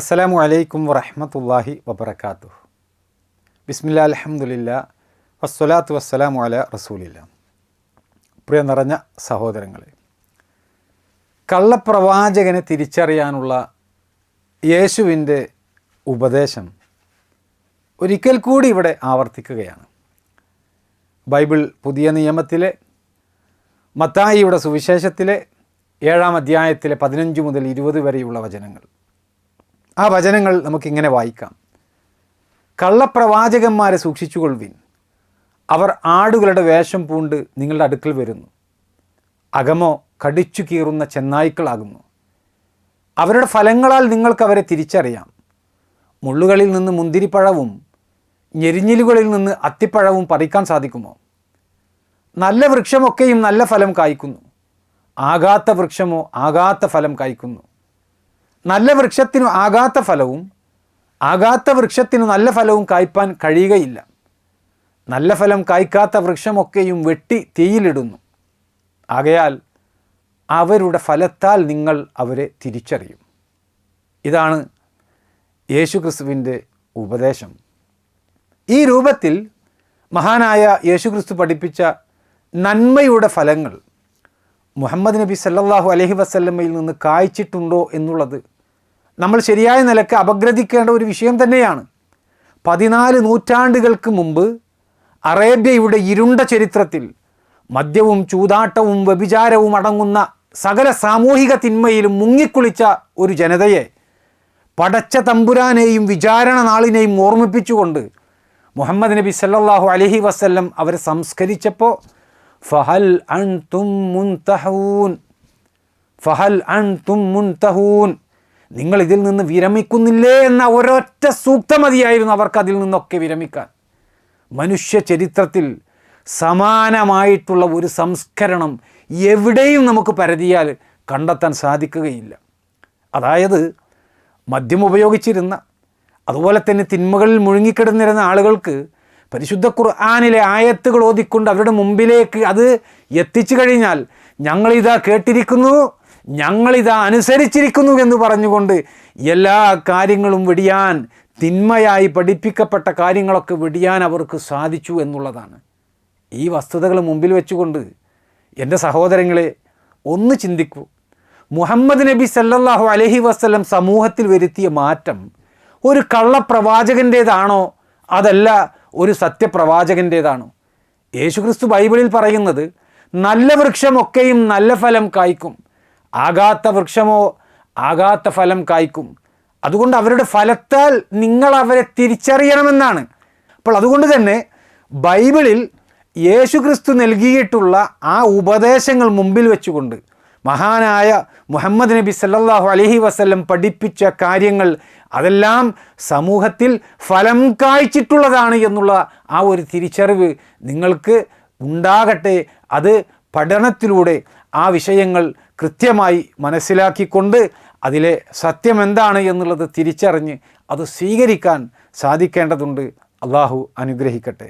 അസ്സലാമു അലൈക്കും വറഹമത്തല്ലാഹി വബർക്കാത്തു ബിസ്മില്ല അലഹമുല്ല വസ്സലാത്തു വസ്സലാമു അല റസൂലില്ല. പ്രിയ നിറഞ്ഞ സഹോദരങ്ങളെ കള്ളപ്രവാചകനെ തിരിച്ചറിയാനുള്ള യേശുവിന്റെ ഉപദേശം ഒരിക്കൽ കൂടി ഇവിടെ ആവർത്തിക്കുകയാണ്. ബൈബിൾ പുതിയ നിയമത്തിലെ മത്തായിയുടെ സുവിശേഷത്തിലെ ഏഴാം അധ്യായത്തിലെ പതിനഞ്ച് മുതൽ ഇരുപത് വരെയുള്ള വചനങ്ങൾ. ആ വചനങ്ങൾ നമുക്കിങ്ങനെ വായിക്കാം. കള്ളപ്രവാചകന്മാരെ സൂക്ഷിച്ചുകൊള്ളുവിൻ. അവർ ആടുകളുടെ വേഷം പൂണ്ട് നിങ്ങളുടെ അടുക്കൽ വരുന്നു. അകമോ കടിച്ചു കീറുന്ന ചെന്നായ്ക്കളാകുന്നു. അവരുടെ ഫലങ്ങളാൽ നിങ്ങൾക്ക് അവരെ തിരിച്ചറിയാം. മുള്ളുകളിൽ നിന്ന് മുന്തിരിപ്പഴവും ഞെരിഞ്ഞിലുകളിൽ നിന്ന് അത്തിപ്പഴവും പറിക്കാൻ സാധിക്കുമോ? നല്ല വൃക്ഷമൊക്കെയും നല്ല ഫലം കായ്ക്കുന്നു. ആകാത്ത വൃക്ഷമോ ആകാത്ത ഫലം കായ്ക്കുന്നു. നല്ല വൃക്ഷത്തിനു ആകാത്ത ഫലവും ആകാത്ത വൃക്ഷത്തിനു നല്ല ഫലവും കായ്പാൻ കഴിയുകയില്ല. നല്ല ഫലം കായ്ക്കാത്ത വൃക്ഷമൊക്കെയും വെട്ടി തീയിലിടുന്നു. ആകയാൽ അവരുടെ ഫലത്താൽ നിങ്ങൾ അവരെ തിരിച്ചറിയും. ഇതാണ് യേശുക്രിസ്തുവിന്റെ ഉപദേശം. ഈ രൂപത്തിൽ മഹാനായ യേശുക്രിസ്തു പഠിപ്പിച്ച നന്മയുടെ ഫലങ്ങൾ മുഹമ്മദ് നബി സല്ലാഹു അലഹി വസല്ലമ്മയിൽ നിന്ന് കായ്ച്ചിട്ടുണ്ടോ എന്നുള്ളത് നമ്മൾ ശരിയായ നിലയ്ക്ക് അപഗ്രഥിക്കേണ്ട ഒരു വിഷയം തന്നെയാണ്. പതിനാല് നൂറ്റാണ്ടുകൾക്ക് മുമ്പ് അറേബ്യയുടെ ഇരുണ്ട ചരിത്രത്തിൽ മദ്യവും ചൂതാട്ടവും വ്യഭിചാരവും അടങ്ങുന്ന സകല സാമൂഹിക തിന്മയിലും മുങ്ങിക്കുളിച്ച ഒരു ജനതയെ പടച്ച തമ്പുരാനെയും വിചാരണ നാളിനെയും ഓർമ്മിപ്പിച്ചുകൊണ്ട് മുഹമ്മദ് നബി സല്ലാഹു അലഹി വസ്ല്ലം അവരെ സംസ്കരിച്ചപ്പോൾ ഫഹൽ അൻതും മുൻതഹൂൻ? ഫഹൽ അൻതും മുൻതഹൂൻ? നിങ്ങൾ ഇതിൽ നിന്ന് വിരമിക്കുന്നില്ലേ എന്ന ഒരൊറ്റ സൂക്തമതിയായിരുന്നു അവർക്ക് അതിൽ നിന്നൊക്കെ വിരമിക്കാൻ. മനുഷ്യ ചരിത്രത്തിൽ സമാനമായിട്ടുള്ള ഒരു സംസ്കരണം എവിടെയും നമുക്ക് പരതിയാൽ കണ്ടെത്താൻ സാധിക്കുകയില്ല. അതായത് മദ്യം ഉപയോഗിച്ചിരുന്ന അതുപോലെ തന്നെ തിന്മകളിൽ മുഴുങ്ങിക്കിടന്നിരുന്ന ആളുകൾക്ക് പരിശുദ്ധ ഖുർആാനിലെ ആയത്തുകൾ ഓതിക്കൊണ്ട് അവരുടെ മുമ്പിലേക്ക് അത് എത്തിച്ചു കഴിഞ്ഞാൽ ഞങ്ങളിതാ കേട്ടിരിക്കുന്നു ഞങ്ങളിതാ അനുസരിച്ചിരിക്കുന്നു എന്ന് പറഞ്ഞുകൊണ്ട് എല്ലാ കാര്യങ്ങളും വെടിയാൻ തിന്മയായി പഠിപ്പിക്കപ്പെട്ട കാര്യങ്ങളൊക്കെ വെടിയാൻ അവർക്ക് സാധിച്ചു എന്നുള്ളതാണ്. ഈ വസ്തുതകൾ മുമ്പിൽ വെച്ചുകൊണ്ട് എന്റെ സഹോദരങ്ങളെ ഒന്ന് ചിന്തിക്കൂ. മുഹമ്മദ് നബി സല്ലാഹു അലഹി വസ്ലം സമൂഹത്തിൽ വരുത്തിയ മാറ്റം ഒരു കള്ളപ്രവാചകന്റേതാണോ അതല്ല ഒരു സത്യപ്രവാചകന്റേതാണ്. യേശുക്രിസ്തു ബൈബിളിൽ പറയുന്നത് നല്ല വൃക്ഷമൊക്കെയും നല്ല ഫലം കായ്ക്കും. ആകാത്ത വൃക്ഷമോ ആകാത്ത ഫലം കായ്ക്കും. അതുകൊണ്ട് അവരുടെ ഫലത്താൽ നിങ്ങൾ അവരെ തിരിച്ചറിയണമെന്നാണ്. അപ്പോൾ അതുകൊണ്ട് തന്നെ ബൈബിളിൽ യേശുക്രിസ്തു നൽകിയിട്ടുള്ള ആ ഉപദേശങ്ങൾ മുമ്പിൽ വെച്ചുകൊണ്ട് മഹാനായ മുഹമ്മദ് നബി സല്ലാഹു അലഹി വസ്ല്ലം പഠിപ്പിച്ച കാര്യങ്ങൾ അതെല്ലാം സമൂഹത്തിൽ ഫലം കായ്ച്ചിട്ടുള്ളതാണ് എന്നുള്ള ആ ഒരു തിരിച്ചറിവ് നിങ്ങൾക്ക് ഉണ്ടാകട്ടെ. അത് പഠനത്തിലൂടെ ആ വിഷയങ്ങൾ കൃത്യമായി മനസ്സിലാക്കിക്കൊണ്ട് അതിലെ സത്യം എന്താണ് എന്നുള്ളത് തിരിച്ചറിഞ്ഞ് അത് സ്വീകരിക്കാൻ സാധിക്കേണ്ടതുണ്ട്. അള്ളാഹു അനുഗ്രഹിക്കട്ടെ.